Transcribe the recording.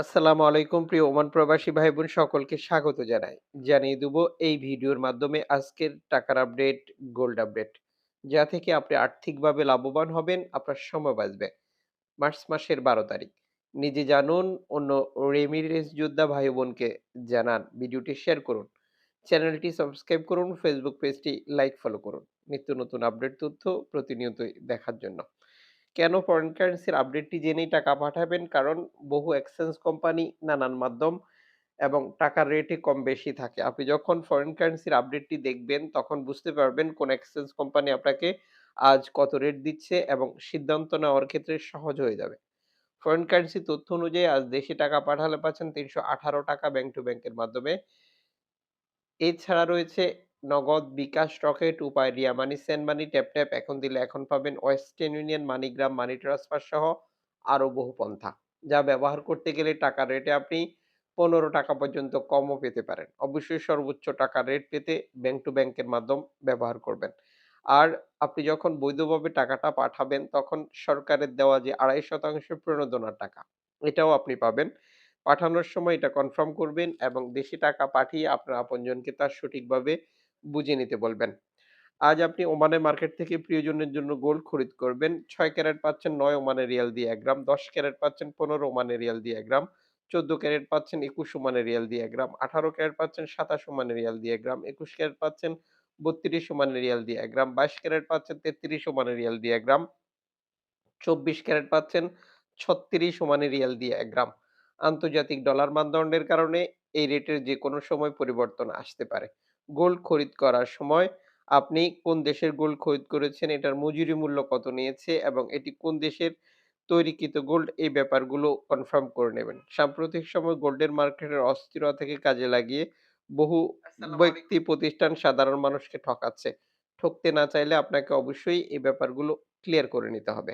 আসসালামু আলাইকুম প্রিয় ওমান প্রবাসী ভাই বোন সকলকে স্বাগত জানাই। জানিয়ে দেব এই ভিডিওর মাধ্যমে আজকের টাকার আপডেট, গোল্ড আপডেট, যা থেকে আপনি আর্থিকভাবে লাভবান হবেন, আপনার সময় বাঁচবে। মার্চ মাসের বারো তারিখ। নিজে জানুন, অন্য রেমিরেন্স যোদ্ধা ভাই বোনকে জানান, ভিডিওটি শেয়ার করুন। চ্যানেলটি সাবস্ক্রাইব করুন, ফেসবুক পেজটি লাইক ফলো করুন। নিত্য নতুন আপডেট তথ্য প্রতিনিয়তই দেখার জন্য। কেন ফরেন কারেন্সির আপডেটটি জেনেই টাকা পাঠাবেন? কারণ বহু এক্সচেঞ্জ কোম্পানি নানান মাধ্যম এবং টাকার রেটই কম বেশি থাকে। আপনি যখন ফরেন কারেন্সির আপডেটটি দেখবেন, তখন বুঝতে পারবেন কোন এক্সচেঞ্জ কোম্পানি আপনাকে আজ কত রেট দিচ্ছে এবং সিদ্ধান্ত নেওয়ার ক্ষেত্রে সহজ হয়ে যাবে। ফরেন কারেন্সি তথ্য অনুযায়ী আজ দেশে টাকা পাঠালে পাচ্ছেন ৳৩১৮ ব্যাংক টু ব্যাংকের মাধ্যমে। এছাড়া রয়েছে Nagad, bKash, Rocket, Upay, Ria money, send money, tap tap, এখন দিলে এখন পাবেন, Western Union, MoneyGram, money transfer সহ আরও বহু পন্থা। যা ব্যবহার করতে গেলে টাকার রেটে আপনি ৳১৫ পর্যন্ত কমও পেতে পারেন। অবশ্যই সর্বোচ্চ টাকার রেট পেতে ব্যাংক টু ব্যাংকের মাধ্যম ব্যবহার করবেন। আর আপনি যখন বৈধভাবে টাকাটা পাঠাবেন তখন সরকারের দেওয়া যে ২.৫% প্রণোদনার টাকা, এটাও আপনি পাবেন। পাঠানোর সময় এটা কনফার্ম করবেন এবং দেশে টাকা পাঠিয়ে আপনার আপনজনকে তার সঠিকভাবে বুঝে নিতে বলবেন। আজ আপনি ওমানের মার্কেট থেকে প্রিয়জনের জন্য গোল্ড খরিদ করবেন। ৬ ক্যারেট পাচ্ছেন ৯ ওমানের রিয়াল দিয়ে ১ গ্রাম, ১০ ক্যারেট পাচ্ছেন ১৫ ওমানের রিয়াল দিয়ে ১ গ্রাম, ১৪ ক্যারেট পাচ্ছেন ২১ ওমানের রিয়াল দিয়ে ১ গ্রাম, ১৮ ক্যারেট পাচ্ছেন ২৭ ওমানের রিয়াল দিয়ে ১ গ্রাম, ২১ ক্যারেট পাচ্ছেন ৩২ ওমানের রিয়াল দিয়ে ১ গ্রাম, ২২ ক্যারেট পাচ্ছেন ৩৩ ওমানের রিয়াল দিয়ে ১ গ্রাম, ২৪ ক্যারেট পাচ্ছেন ৩৬ ওমানের রিয়াল দিয়ে ১ গ্রাম। আন্তর্জাতিক ডলার মানদণ্ডের কারণে এই রেটের যেকোনো সময় পরিবর্তন আসতে পারে। গোল্ড খরিদ করার সময় আপনি কোন দেশের গোল্ড খরিদ করেছেন, এটার মজুরি মূল্য কত নিয়েছে এবং এটি কোন দেশের তৈরিকৃত গোল্ড এই ব্যাপারগুলো কনফার্ম করে নেবেন। সাম্প্রতিক সময় গোল্ডের মার্কেটের অস্থিরতা থেকে কাজে লাগিয়ে বহু ব্যক্তি প্রতিষ্ঠান সাধারণ মানুষকে ঠকাচ্ছে। ঠকতে না চাইলে আপনাকে অবশ্যই এই ব্যাপারগুলো ক্লিয়ার করে নিতে হবে।